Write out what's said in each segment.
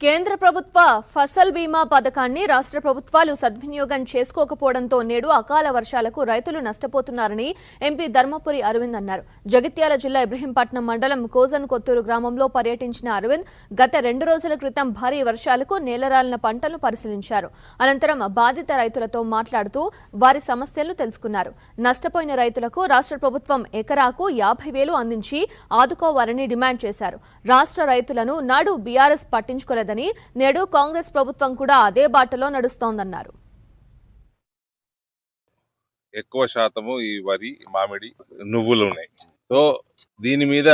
కేంద్ర ప్రభుత్వ ఫసల్ బీమా పథకాన్ని రాష్ట్ర ప్రభుత్వాలు సద్వినియోగం చేసుకోకపోవడంతో నేడు అకాల వర్షాలకు రైతులు నష్టపోతున్నారని ఎంపీ ధర్మపురి అరవింద్ అన్నారు. జగిత్యాల జిల్లా ఇబ్రహీంపట్నం మండలం కోజన్ కొత్తూరు గ్రామంలో పర్యటించిన అరవింద్ గత రెండు రోజుల క్రితం భారీ వర్షాలకు నేలరాలిన పంటలను పరిశీలించారు. అనంతరం బాధిత రైతులతో మాట్లాడుతూ వారి సమస్యలను తెలుసుకున్నారు. నష్టపోయిన రైతులకు రాష్ట్ర ప్రభుత్వం ఎకరాకు యాభై వేలు అందించి ఆదుకోవాలని డిమాండ్ చేశారు. రాష్ట్ర రైతులను నాడు బీఆర్ఎస్ చేయలేదని నేడు కాంగ్రెస్ ప్రభుత్వం కూడా అదే బాటలో నడుస్తోందన్నారు. ఎక్కువ శాతము ఈ వరి మామిడి నువ్వులు ఉన్నాయి సో దీని మీద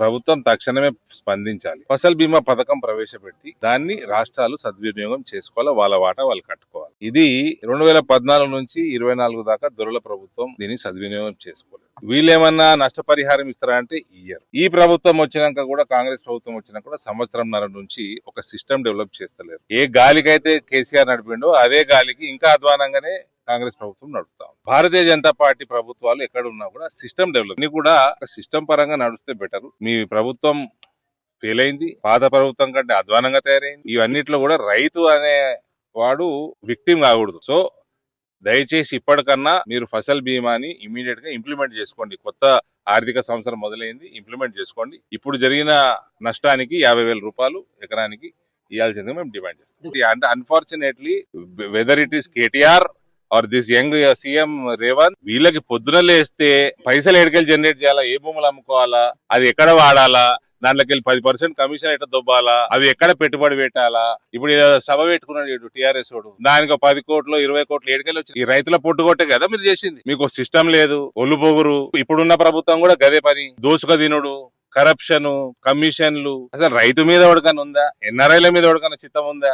ప్రభుత్వం తక్షణమే స్పందించాలి. ఫసల్ బీమా పథకం ప్రవేశపెట్టి దాన్ని రాష్ట్రాలు సద్వినియోగం చేసుకోవాలి? వాళ్ళ వాటా వాళ్ళు కట్టుకోవాలి ఇది రెండు వేల పద్నాలుగు నుంచి ఇరవై నాలుగు దాకా దొరల ప్రభుత్వం దీన్ని సద్వినియోగం చేసుకోలేదు. వీళ్ళేమన్నా నష్టపరిహారం ఇస్తారా అంటే ఇయ్యరు. ఈ ప్రభుత్వం వచ్చినాక కూడా కాంగ్రెస్ ప్రభుత్వం వచ్చినాక కూడా సంవత్సరంన్నర నుంచి ఒక సిస్టమ్ డెవలప్ చేస్తలేరు. ఏ గాలికైతే కేసీఆర్ నడిపిండో అదే గాలికి ఇంకా అధ్వానంగానే కాంగ్రెస్ ప్రభుత్వం నడుపుతాం భారతీయ జనతా పార్టీ ప్రభుత్వాలు ఎక్కడ ఉన్నా కూడా సిస్టమ్ డెవలప్ ఇది కూడా సిస్టమ్ పరంగా నడిస్తే బెటర్. మీ ప్రభుత్వం ఫెయిల్ అయింది పాత ప్రభుత్వం కంటే అధ్వానంగా తయారైంది. ఇవన్నిట్లో కూడా రైతు అనే వాడు విక్టిమ్ కాకూడదు. సో దయచేసి ఇప్పటికన్నా మీరు ఫసల్ బీమాని ఇమీడియట్గా ఇంప్లిమెంట్ చేసుకోండి. కొత్త ఆర్థిక సంవత్సరం మొదలైంది ఇంప్లిమెంట్ చేసుకోండి. ఇప్పుడు జరిగిన నష్టానికి యాభై వేల రూపాయలు ఎకరానికి ఇవ్వాల్సిందిగా మేము డిమాండ్ చేస్తాం. అంటే unfortunately whether it is KTR or this young CM Revanth వీళ్ళకి పొద్దున లేస్తే పైసలు ఎడకెళ్ళి జనరేట్ చేయాలా? ఏ భూములు అమ్ముకోవాలా? అది ఎక్కడ వాడాలా? దాంట్లోకి వెళ్ళి పది పర్సెంట్ కమిషన్ ఎట్లా దొబ్బాలా? అవి ఎక్కడ పెట్టుబడి పెట్టాలా? ఇప్పుడు సభ పెట్టుకున్నాడు టిఆర్ఎస్ వాడు. దానికి ఒక పది కోట్లు ఇరవై కోట్లు ఏడుకెళ్ళి వచ్చి ఈ రైతుల పొట్టుకొట్టే కదా మీరు చేసింది. మీకు సిస్టమ్ లేదు. ఒళ్ళు పొగురు. ఇప్పుడున్న ప్రభుత్వం కూడా గదే పని. దోసుక తినుడు కరప్షన్ కమిషన్లు అసలు రైతు మీద ఎవరికైనా ఉందా ఎన్ఆర్ఐల మీద ఎవరికైనా చిత్తం ఉందా?